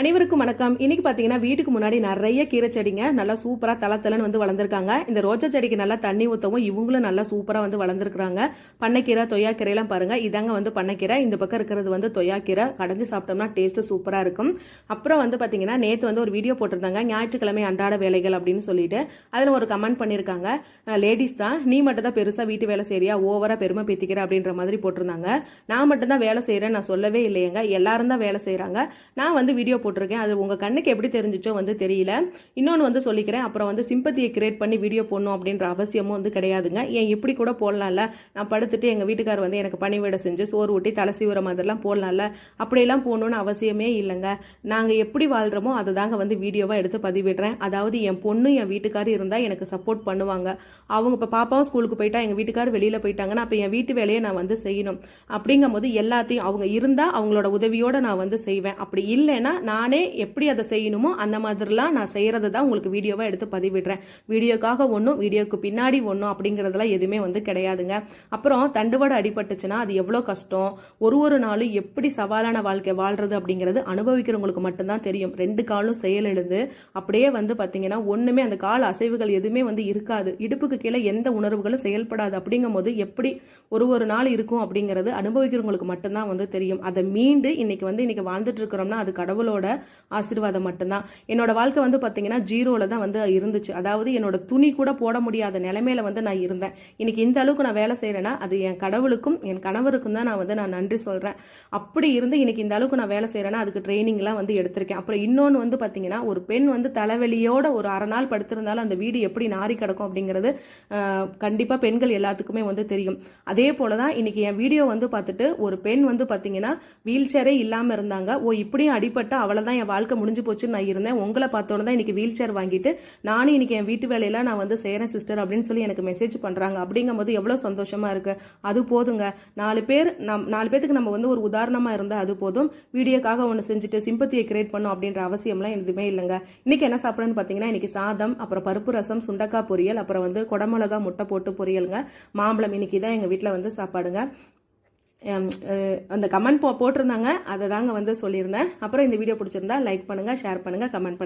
அனைவருக்கும் வணக்கம். இன்னைக்கு பாத்தீங்கன்னா வீட்டுக்கு முன்னாடி நிறைய கீரை செடிங்க. நல்லா சூப்பரா தல தலன்னு வந்து வளர்ந்துருக்காங்க. இந்த ரோஜா செடிக்கு நல்லா தண்ணி ஊத்தவும் இவங்களும் நல்லா சூப்பரா வந்து வளர்ந்துருக்காங்க பண்ணைக்கீரை தொய்யாக்கீரை எல்லாம் பாருங்க. இதாங்க வந்து பண்ணைக்கீரை. இந்த பக்கம் இருக்கிறது வந்து தொய்யாக்கீரை. கடைஞ்சு சாப்பிட்டோம்னா டேஸ்ட் சூப்பரா இருக்கும். அப்புறம் வந்து பாத்தீங்கன்னா நேத்து வந்து ஒரு வீடியோ போட்டிருந்தாங்க. ஞாயிற்றுக்கிழமை அன்றாட வேலைகள் அப்படின்னு சொல்லிட்டு. அதுல ஒரு கமெண்ட் பண்ணிருக்காங்க லேடிஸ் தான் நீ மட்டும் தான் பெருசா வீட்டு வேலை செய்றியா? ஓவரா பெருமை பேத்திக்கிற அப்படின்ற மாதிரி போட்டிருந்தாங்க. நான் மட்டும் தான் வேலை செய்யறேன் நான் சொல்லவே இல்லையேங்க. எல்லாரும் தான் வேலை செய்கிறாங்க நான் வந்து வீடியோ போட்டிருக்கேன். அது உங்கள் கண்ணுக்கு எப்படி தெரிஞ்சிச்சோ வந்து தெரியல. இன்னொன்று வந்து சொல்லிக்கிறேன். அப்புறம் வந்து சிம்பத்தியை கிரியேட் பண்ணி வீடியோ போடணும் அப்படின்ற அவசியமும் வந்து கிடையாதுங்க. ஏன் இப்படி கூட போடலாம்ல? நான் படுத்துட்டு எங்கள் வீட்டுக்கார் வந்து எனக்கு பணிவிடை செஞ்சு சோறு ஊட்டி தலை சீவுற மாதிரிலாம் போடலாம்ல? அப்படியெல்லாம் போகணுன்னு அவசியமே இல்லைங்க. நாங்கள் எப்படி வாழ்கிறோமோ அதை தாங்க வந்து வீடியோவாக எடுத்து பதிவிடுறேன். அதாவது என் பொண்ணு என் வீட்டுக்கார் இருந்தால் எனக்கு சப்போர்ட் பண்ணுவாங்க. அவங்க இப்போ பாப்பாவும் ஸ்கூலுக்கு போயிட்டா எங்கள் வீட்டுக்கார் வெளியில் போயிட்டாங்கன்னா அப்போ என் வீட்டு வேலையை நான் வந்து செய்யணும். அப்படிங்கும்போது எல்லாத்தையும் அவங்க இருந்தால் அவங்களோட உதவியோடு நான் வந்து செய்வேன். அப்படி இல்லைன்னா நான் நானே எப்படி அதை செய்யணுமோ அந்த மாதிரிலாம் நான் செய்கிறது தான் உங்களுக்கு வீடியோவாக எடுத்து பதிவிடுறேன். வீடியோக்காக ஒன்றும் வீடியோக்கு பின்னாடி ஒன்றும் அப்படிங்கிறதுலாம் எதுவுமே வந்து கிடையாதுங்க. அப்புறம் தண்டுவடை அடிபட்டுச்சுன்னா அது எவ்வளோ கஷ்டம்? ஒரு ஒரு நாளும் எப்படி சவாலான வாழ்க்கை வாழ்றது அப்படிங்கிறது அனுபவிக்கிறவங்களுக்கு மட்டும்தான் தெரியும். ரெண்டு காலும் செயலிழந்து அப்படியே வந்து பார்த்தீங்கன்னா ஒன்றுமே அந்த கால அசைவுகள் எதுவுமே வந்து இருக்காது. இடுப்புக்கு கீழே எந்த உணர்வுகளும் செயல்படாது. அப்படிங்கும்போது எப்படி ஒரு ஒரு நாள் இருக்கும் அப்படிங்கிறது அனுபவிக்கிறவங்களுக்கு மட்டும்தான் வந்து தெரியும். அதை மீண்டு இன்னைக்கு வந்து இன்னைக்கு வாழ்ந்துட்டு இருக்கிறோம்னா அது கடவுளோட ஆசீர்வாதம் மட்டும்தான். என்னோட வாழ்க்கை வந்து பார்த்தீங்கன்னா ஜீரோவில் தான் வந்து இருந்துச்சு. அதாவது என்னோட துணி கூட போட முடியாத நிலைமையில வந்து நான் இருந்தேன். இன்னைக்கு இந்த அளவுக்கு நான் வேலை செய்கிறேன்னா அது என் கடவுளுக்கும் என் கணவருக்கும் தான் நான் வந்து நான் நன்றி சொல்கிறேன் அப்படி இருந்து இன்னைக்கு இந்த அளவுக்கு நான் வேலை செய்கிறேன்னா அதுக்கு ட்ரைனிங்லாம் வந்து எடுத்திருக்கேன். அப்புறம் இன்னொன்று வந்து பார்த்தீங்கன்னா ஒரு பெண் வந்து தலைவலியோட ஒரு அரை நாள் படுத்திருந்தாலும் அந்த வீடு எப்படி நாரி கிடக்கும் அப்படிங்கிறது கண்டிப்பாக பெண்கள் எல்லாத்துக்குமே வந்து தெரியும். அதே போல தான் இன்னைக்கு என் வீடியோ வந்து பார்த்துட்டு ஒரு பெண் வந்து பார்த்தீங்கன்னா வீல் சேரே இல்லாமல் இருந்தாங்க. ஓ இப்படியும் அடிபட்டு அவளை தான் என் வாழ்க்கை முடிஞ்சு போச்சுன்னு நான் இருந்தேன். உங்களை பார்த்தோன்னு தான் இன்னைக்கு வீல் சேர் வாங்கிட்டு நானும் இன்னைக்கு என் வீட்டு வேலையெல்லாம் நான் வந்து செய்கிறேன் சிஸ்டர் அப்படின்னு சொல்லி எனக்கு மெசேஜ் பண்ணுறாங்க அப்படிங்கும்போது எவ்வளோ சந்தோஷமாக இருக்கு. அது போதுங்க. நாலு பேர் நம் நாலு பேத்துக்கு நம்ம வந்து ஒரு உதாரணமாக இருந்தால் அது போதும். வீடியோக்காக ஒன்று செஞ்சுட்டு சிம்பத்தியை கிரியேட் பண்ணும் அப்படின்ற அவசியம்லாம் எதுவுமே இல்லைங்க. இன்னைக்கு என்ன சாப்பிட்றேன்னு பார்த்தீங்கன்னா இன்னைக்கு சாதம் அப்புறம் பருப்பு ரசம் சுண்டக்காய் பொரியல் அப்புறம் வந்து குடமிளகா முட்டை போட்டு பொரியலுங்க. மாம்பழம் இன்னைக்கு தான் எங்கள் வீட்டில் வந்து சாப்பாடுங்க. அந்த கமெண்ட் போ போட்டிருந்தாங்க. அதை தாங்க வந்து சொல்லியிருந்தேன். அப்புறம் இந்த வீடியோ பிடிச்சிருந்தா லைக் பண்ணுங்கள் ஷேர் பண்ணுங்கள் கமெண்ட் பண்ணுங்கள்